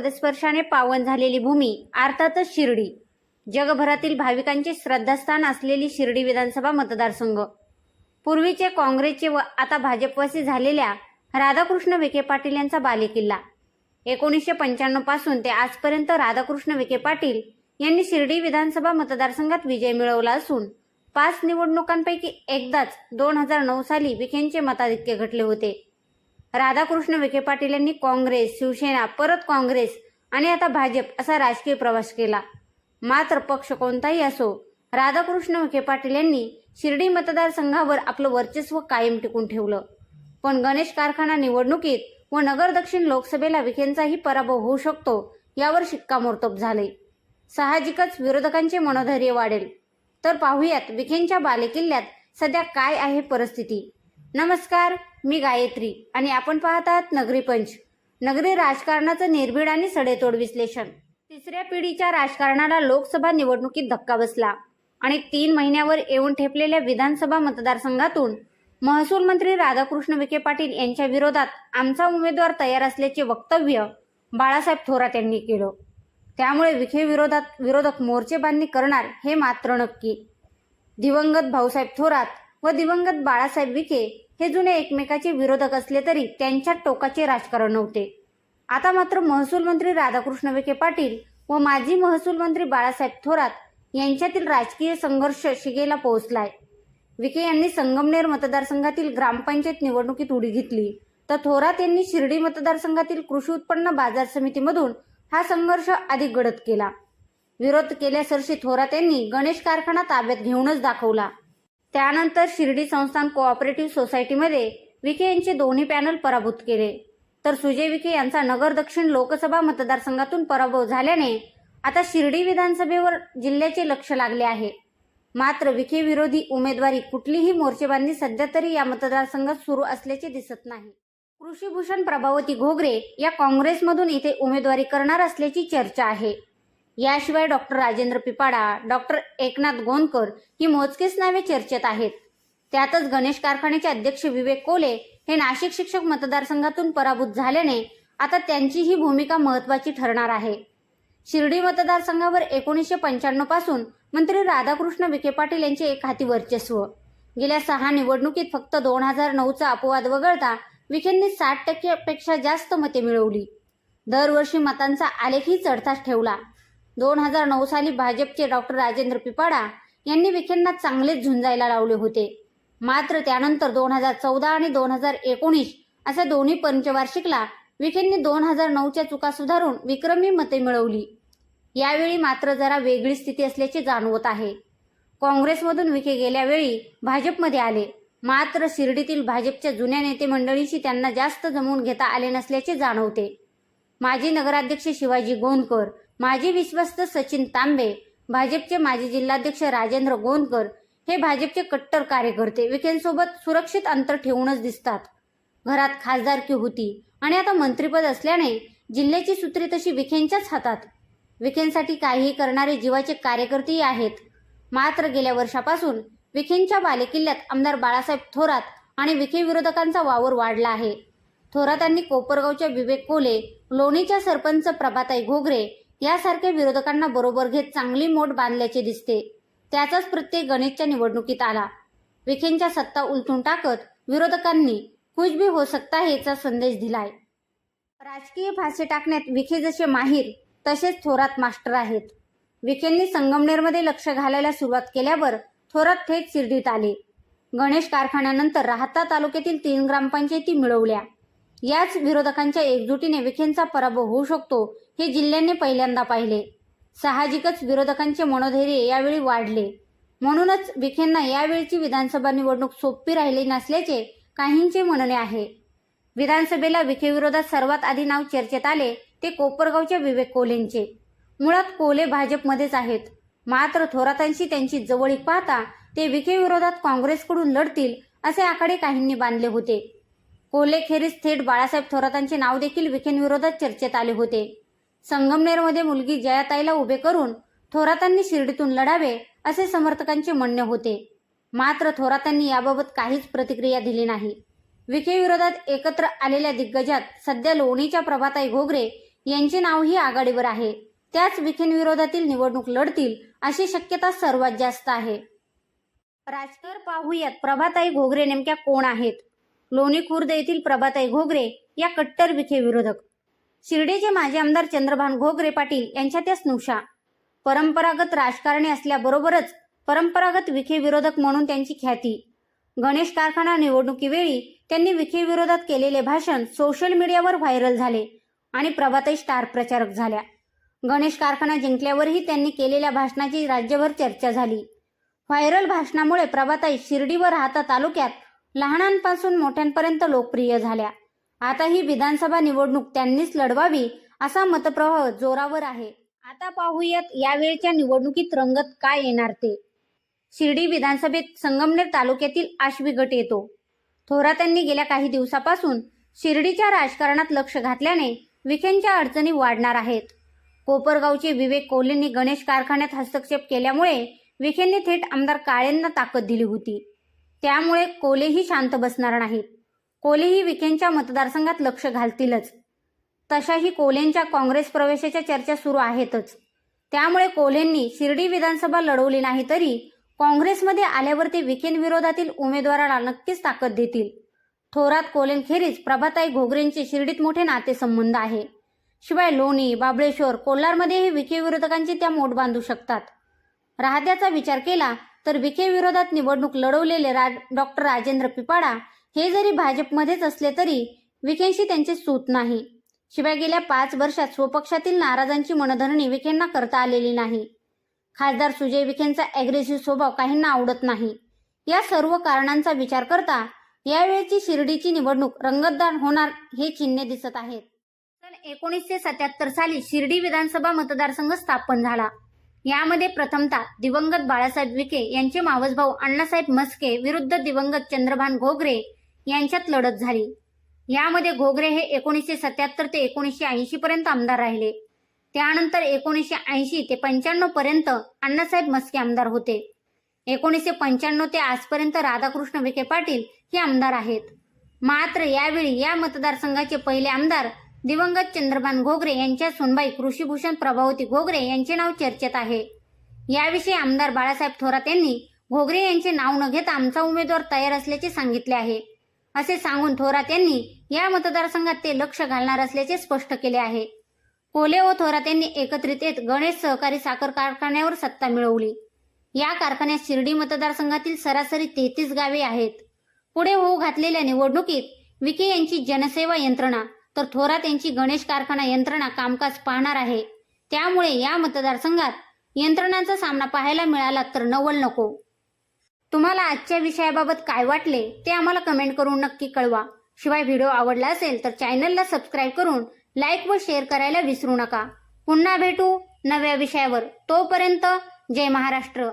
पदस्पर्शाने पावन झालेली भूमी अर्थातच शिर्डी. जगभरातील भाविकांचे श्रद्धास्थान असलेली शिर्डी विधानसभा मतदारसंघ. पूर्वीचे काँग्रेसचे व आता भाजपवासी झालेल्या राधाकृष्ण विखे पाटील यांचा बालेकिल्ला. एकोणीसशे पंच्याण्णवपासून ते आजपर्यंत राधाकृष्ण विखे पाटील यांनी शिर्डी विधानसभा मतदारसंघात विजय मिळवला असून पाच निवडणुकांपैकी एकदाच दोन हजार नऊ साली विखेंचे मताधिक्य घटले होते. राधाकृष्ण विखे पाटील यांनी काँग्रेस शिवसेना परत काँग्रेस आणि आता भाजप असा राजकीय प्रवास केला. मात्र पक्ष कोणताही असो राधाकृष्ण विखे पाटील यांनी शिर्डी मतदारसंघावर आपलं वर्चस्व कायम टिकून ठेवलं. पण गणेश कारखाना निवडणुकीत व नगर दक्षिण लोकसभेला विखेंचाही पराभव होऊ शकतो यावर शिक्कामोर्तब झाले साहजिकच विरोधकांचे मनोधैर्य वाढेल. तर पाहूयात विखेंच्या बालेकिल्ल्यात सध्या काय आहे परिस्थिती? नमस्कार मी गायत्री आणि आपण पाहत आहात नगरी पंच. नगरी राजकारणाचं निर्भीड आणि सडेतोड विश्लेषण. तिसऱ्या पिढीच्या राजकारणाला लोकसभा निवडणुकीत धक्का बसला आणि तीन महिन्यावर येऊन ठेपलेल्या विधानसभा मतदारसंघातून महसूल मंत्री राधाकृष्ण विखे पाटील यांच्या विरोधात आमचा उमेदवार तयार असल्याचे वक्तव्य बाळासाहेब थोरात यांनी केलं. त्यामुळे विखे विरोधात विरोधक मोर्चेबांधणी करणार हे मात्र नक्की. दिवंगत भाऊसाहेब थोरात व दिवंगत बाळासाहेब विखे हे जुने एकमेकाचे विरोधक असले तरी त्यांच्यात टोकाचे राजकारण नव्हते. आता मात्र महसूल मंत्री राधाकृष्ण विखे पाटील व माजी महसूल मंत्री बाळासाहेब थोरात यांच्यातील राजकीय संघर्ष शिगेला पोहोचलाय. विखे यांनी संगमनेर मतदारसंघातील ग्रामपंचायत निवडणुकीत उडी घेतली. तर थोरात यांनी शिर्डी मतदारसंघातील कृषी उत्पन्न बाजार समितीमधून हा संघर्ष अधिक गडद केला. विरोध केल्यासरशी थोरात यांनी गणेश कारखाना ताब्यात घेऊनच दाखवला. त्यानंतर शिर्डी संस्थान कोऑपरेटिव्ह सोसायटीमध्ये विखे यांचे दोन्ही पॅनल पराभूत केले. तर सुजय विखे यांचा नगर दक्षिण लोकसभा मतदारसंघातून पराभव झाल्याने आता शिर्डी विधानसभेवर जिल्ह्याचे लक्ष लागले आहे. मात्र विखे विरोधी उमेदवारी कुठलीही मोर्चेबांधणी सध्या तरी या मतदारसंघात सुरू असल्याचे दिसत नाही. कृषीभूषण प्रभावती घोगरे या काँग्रेसमधून इथे उमेदवारी करणार असल्याची चर्चा आहे. याशिवाय डॉक्टर राजेंद्र पिपाडा डॉक्टर एकनाथ गोंदकर ही मोजकेच नावे चर्चेत आहेत. त्यातच गणेश कारखान्याचे अध्यक्ष विवेक कोले हे नाशिक शिक्षक मतदारसंघातून पराभूत झाल्याने आता त्यांची ही भूमिका महत्वाची ठरणार आहे. शिर्डी मतदारसंघावर एकोणीसशे पंच्याण्णवपासून मंत्री राधाकृष्ण विखे पाटील यांचे एक हाती वर्चस्व. गेल्या सहा निवडणुकीत फक्त दोन हजार नऊचा अपवाद वगळता विखेंनी साठ टक्क्यापेक्षा जास्त मते मिळवली. दरवर्षी मतांचा आलेखही चढताच ठेवला. दोन हजार नऊ साली भाजपचे डॉक्टर राजेंद्र पिपाडा यांनी विखेंना चांगलेच झुंजायला लावले होते. मात्र त्यानंतर दोन हजार चौदा आणि दोन हजार एकोणीस अशा दोन्ही पंचवार्षिकला विखेंनी दोन हजार नऊच्या चुका सुधारून विक्रमी मते मिळवली. यावेळी मात्र जरा वेगळी स्थिती असल्याचे जाणवत आहे. काँग्रेसमधून विखे गेल्यावेळी भाजपमध्ये आले. मात्र शिर्डीतील भाजपच्या जुन्या नेते मंडळीशी त्यांना जास्त जमवून घेता आले नसल्याचे जाणवते. माजी नगराध्यक्ष शिवाजी गोंदकर माजी विश्वस्त सचिन तांबे भाजपचे माजी जिल्हाध्यक्ष राजेंद्र गोंदकर हे भाजपचे कट्टर कार्यकर्ते विखेंसोबत सुरक्षित अंतर ठेवूनच दिसतात. घरात खासदारकी होती आणि आता मंत्रीपद असल्याने जिल्ह्याची सूत्रे तशी विखेंच्याच हातात. विखेंसाठी काहीही करणारे जीवाचे कार्यकर्तेही आहेत. मात्र गेल्या वर्षापासून विखेंच्या बालेकिल्ल्यात आमदार बाळासाहेब थोरात आणि विखे विरोधकांचा वावर वाढला आहे. थोरातांनी कोपरगावच्या विवेक कोले लोणीच्या सरपंच प्रभाताई घोगरे यासारख्या विरोधकांना बरोबर घेत चांगली मोठ बांधल्याचे दिसते. त्याचाच प्रत्येक गणेशच्या निवडणुकीत आला. विखेंच्या सत्ता उलटून टाकत विरोधकांनी कुछ भी हो सकता हेचा संदेश दिलाय. राजकीय भाषे टाकण्यात विखे जसे माहीर तसेच थोरात मास्टर आहेत. विखेंनी संगमनेरमध्ये लक्ष घालायला सुरुवात केल्यावर थोरात थेट शिर्डीत आले. गणेश कारखान्यानंतर राहता तालुक्यातील तीन ग्रामपंचायती मिळवल्या. याच विरोधकांच्या एकजुटीने विखेंचा पराभव होऊ शकतो हे जिल्ह्याने पहिल्यांदा पाहिले. साहजिकच विरोधकांचे मनोधैर्य यावेळी वाढले. म्हणूनच विखेंना यावेळची विधानसभा निवडणूक सोपी राहिली नसल्याचे काहींचे म्हणणे आहे. विधानसभेला विखेविरोधात सर्वात आधी नाव चर्चेत आले ते कोपरगावच्या विवेक कोलेंचे. मुळात कोले भाजपमध्येच आहेत. मात्र थोरातांशी त्यांची जवळीक पाहता ते विखेविरोधात काँग्रेसकडून लढतील असे आखाडे काहींनी बांधले होते. कोल्हेखेरीज थेट बाळासाहेब थोरातांचे नाव देखील विखेंविरोधात चर्चेत आले होते. संगमनेरमध्ये मुलगी जयाताईला उभे करून थोरातांनी शिर्डीतून लढावे असे समर्थकांचे म्हणणे होते. मात्र थोरातांनी याबाबत काहीच प्रतिक्रिया दिली नाही. विखेविरोधात एकत्र आलेल्या दिग्गजात सध्या लोणीच्या प्रभाताई घोगरे यांचे नावही आघाडीवर आहे. त्याच विखेंविरोधातील निवडणूक लढतील अशी शक्यता सर्वात जास्त आहे. राजकीय पाहूयात प्रभाताई घोगरे नेमक्या कोण आहेत? लोणी खुर्द येथील प्रभाताई घोगरे या कट्टर विखे विरोधक. शिर्डीचे माजी आमदार चंद्रभान घोगरे पाटील यांच्या त्या स्नुषा. परंपरागत राजकारणी असल्याबरोबरच परंपरागत विखे विरोधक म्हणून त्यांची ख्याती. गणेश कारखाना निवडणुकीवेळी त्यांनी विखे विरोधात केलेले भाषण सोशल मीडियावर व्हायरल झाले आणि प्रभाताई स्टार प्रचारक झाल्या. गणेश कारखाना जिंकल्यावरही त्यांनी केलेल्या भाषणाची राज्यभर चर्चा झाली. व्हायरल भाषणामुळे प्रभाताई शिर्डी व राहता तालुक्यात लहानांपासून मोठ्यांपर्यंत लोकप्रिय झाल्या. आता ही विधानसभा निवडणूक त्यांनीच लढवावी असा मतप्रवाह जोरावर आहे. आता पाहूयात यावेळच्या निवडणुकीत रंगत काय येणार ते. शिर्डी विधानसभेत संगमनेर तालुक्यातील आश्वी गट येतो. थोरात यांनी गेल्या काही दिवसापासून शिर्डीच्या राजकारणात लक्ष घातल्याने विखेंच्या अडचणी वाढणार आहेत. कोपरगावचे विवेक कोल्हेंनी गणेश कारखान्यात हस्तक्षेप केल्यामुळे विखेंनी थेट आमदार काळेंना ताकद दिली होती. त्यामुळे कोलेही शांत बसणार नाहीत. कोलेही विखेंच्या मतदारसंघात लक्ष घालतीलच. तशाही कोलेंच्या काँग्रेस प्रवेशाच्या चर्चा सुरू आहेतच. त्यामुळे कोलेंनी शिर्डी विधानसभा लढवली नाही तरी काँग्रेसमध्ये आल्यावर ते विखेंविरोधातील उमेदवाराला नक्कीच ताकद देतील. थोरात कोलेंखेरीज प्रभाताई घोगरेंचे शिर्डीत मोठे नातेसंबंध आहे. शिवाय लोणी बाबळेश्वर कोल्हारमध्येही विखे विरोधकांची त्या मोठ बांधू शकतात. राहत्याचा विचार केला तर विखे विरोधात निवडणूक लढवलेले रा डॉक्टर राजेंद्र पिपाडा हे जरी भाजपमध्येच असले तरी विखेंशी त्यांचे सूत नाही. शिवाय गेल्या पाच वर्षात स्वपक्षातील नाराजांची मनधरणी विखेंना करता आलेली नाही. खासदार सुजय विखेंचा अग्रेसिव्ह स्वभाव काहींना आवडत नाही. या सर्व कारणांचा विचार करता यावेळची शिर्डीची निवडणूक रंगतदार होणार हे चिन्हे दिसत आहेत. सन एकोणीसशे सत्याहत्तर साली शिर्डी विधानसभा मतदारसंघ स्थापन झाला. यामध्ये प्रथमतः दिवंगत बाळासाहेब विखे यांचे मावस भाऊ अण्णासाहेब मस्के विरुद्ध दिवंगत चंद्रभान घोगरे यांच्यात लढत झाली. यामध्ये घोगरे हे एकोणीसशे सत्याहत्तर ते एकोणीसशे ऐंशी पर्यंत आमदार राहिले. त्यानंतर एकोणीसशे ऐंशी ते पंच्याण्णव पर्यंत अण्णासाहेब मस्के आमदार होते. एकोणीसशे पंच्याण्णव ते आजपर्यंत राधाकृष्ण विखे पाटील हे आमदार आहेत. मात्र यावेळी या मतदारसंघाचे पहिले आमदार दिवंगत चंद्रभान घोगरे यांच्या सुनबाई कृषीभूषण प्रभावती घोगरे यांचे नाव चर्चेत आहे. याविषयी आमदार बाळासाहेब थोरात यांनी घोगरे यांचे नाव न घेता आमचा उमेदवार तयार असल्याचे सांगितले आहे. असे सांगून थोरात यांनी या मतदारसंघात ते लक्ष घालणार असल्याचे स्पष्ट केले आहे. कोले व थोरात यांनी एकत्रित येत गणेश सहकारी साखर कारखान्यावर सत्ता मिळवली. या कारखान्यात शिर्डी मतदारसंघातील सरासरी तेहतीस गावे आहेत. पुढे होऊ घातलेल्या निवडणुकीत विखे यांची जनसेवा यंत्रणा तर थोरात यांची गणेश कारखाना यंत्रणा कामकाज पाहणार आहे. त्यामुळे या मतदारसंघात यंत्रणांचा सामना पाहायला मिळाला तर नवल नको. तुम्हाला आजच्या विषयाबाबत काय वाटले ते आम्हाला कमेंट करून नक्की कळवा. शिवाय व्हिडिओ आवडला असेल तर चॅनलला सबस्क्राईब करून लाईक व शेअर करायला विसरू नका. पुन्हा भेटू नव्या विषयावर. तोपर्यंत जय महाराष्ट्र.